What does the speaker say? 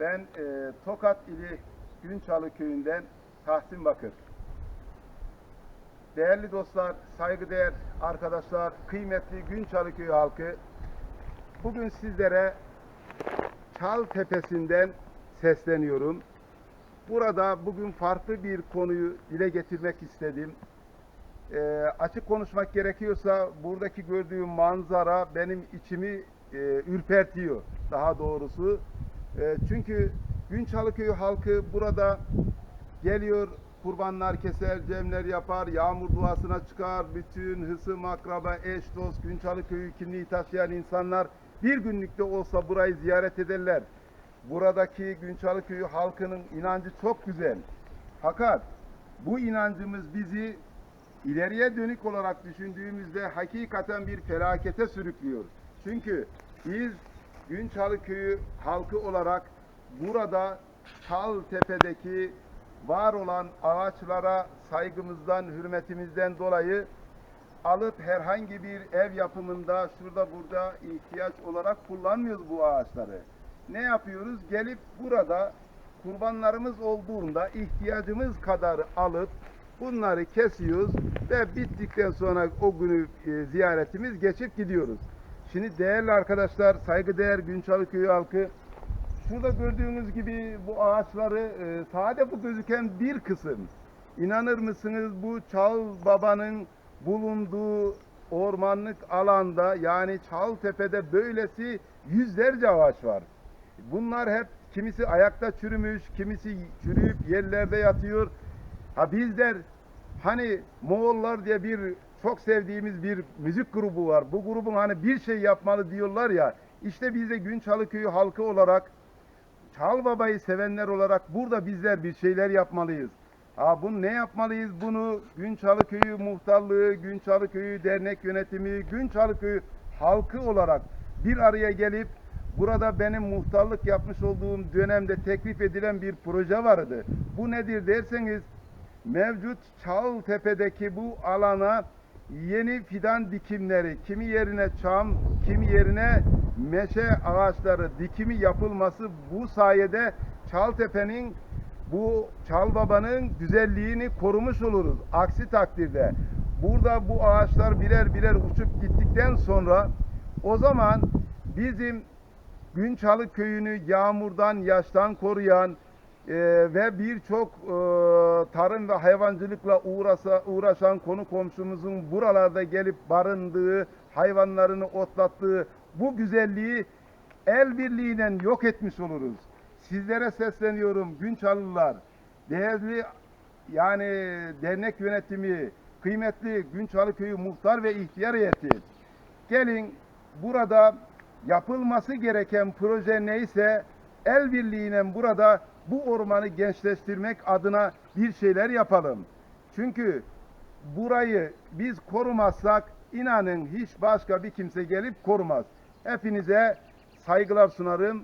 Ben e, Tokat ili Günçalı köyünden Tahsin Bakır. Değerli dostlar, saygıdeğer arkadaşlar, kıymetli Günçalı köyü halkı. Bugün sizlere Çal Tepesi'nden sesleniyorum. Burada bugün farklı bir konuyu dile getirmek istedim. E, açık konuşmak gerekiyorsa buradaki gördüğüm manzara benim içimi e, ürpertiyor daha doğrusu. E, çünkü Günçalıköyü halkı burada geliyor kurbanlar keser, cemler yapar, yağmur duasına çıkar. Bütün hısım, akraba, eş, dost, Günçalıköyü kimliği taşıyan insanlar bir günlükte olsa burayı ziyaret ederler. Buradaki Günçalıköyü halkının inancı çok güzel. Fakat bu inancımız bizi ileriye dönük olarak düşündüğümüzde hakikaten bir felakete sürüklüyor. Çünkü biz Günçalı Köyü halkı olarak burada Çal Tepe'deki var olan ağaçlara saygımızdan, hürmetimizden dolayı alıp herhangi bir ev yapımında şurada burada ihtiyaç olarak kullanmıyoruz bu ağaçları. Ne yapıyoruz? Gelip burada kurbanlarımız olduğunda ihtiyacımız kadar alıp bunları kesiyoruz ve bittikten sonra o günü e, ziyaretimiz geçip gidiyoruz. Şimdi değerli arkadaşlar, saygıdeğer Günçalı Köyü halkı şurada gördüğünüz gibi bu ağaçları e, sade bu gözüken bir kısım. İnanır mısınız bu Çal Baba'nın bulunduğu ormanlık alanda yani Çaltepe'de böylesi yüzlerce ağaç var. Bunlar hep kimisi ayakta çürümüş, kimisi çürüyüp yerlerde yatıyor. Ha bizler hani Moğollar diye bir çok sevdiğimiz bir müzik grubu var. Bu grubun hani bir şey yapmalı diyorlar ya. İşte biz de Günçalı Köyü halkı olarak Çal Baba'yı sevenler olarak burada bizler bir şeyler yapmalıyız. Ha bunu ne yapmalıyız? Bunu Günçalı Köyü muhtarlığı, Günçalı Köyü dernek yönetimi, Günçalı Köyü halkı olarak bir araya gelip burada benim muhtarlık yapmış olduğum dönemde teklif edilen bir proje vardı. Bu nedir derseniz mevcut Çağıltepe'deki bu alana yeni fidan dikimleri, kimi yerine çam, kimi yerine meşe ağaçları dikimi yapılması bu sayede Çaltepe'nin bu Çal Baba'nın güzelliğini korumuş oluruz. Aksi takdirde burada bu ağaçlar birer birer uçup gittikten sonra o zaman bizim Günçalı köyünü yağmurdan, yaştan koruyan e, ve birçok e, tarım ve hayvancılıkla uğrasa, uğraşan konu komşumuzun buralarda gelip barındığı, hayvanlarını otlattığı bu güzelliği el birliğiyle yok etmiş oluruz. Sizlere sesleniyorum Günçalılar, değerli yani dernek yönetimi, kıymetli Günçalı Köyü muhtar ve ihtiyar heyeti. Gelin burada yapılması gereken proje neyse el birliğiyle burada bu ormanı gençleştirmek adına bir şeyler yapalım. Çünkü burayı biz korumazsak inanın hiç başka bir kimse gelip korumaz. Hepinize saygılar sunarım.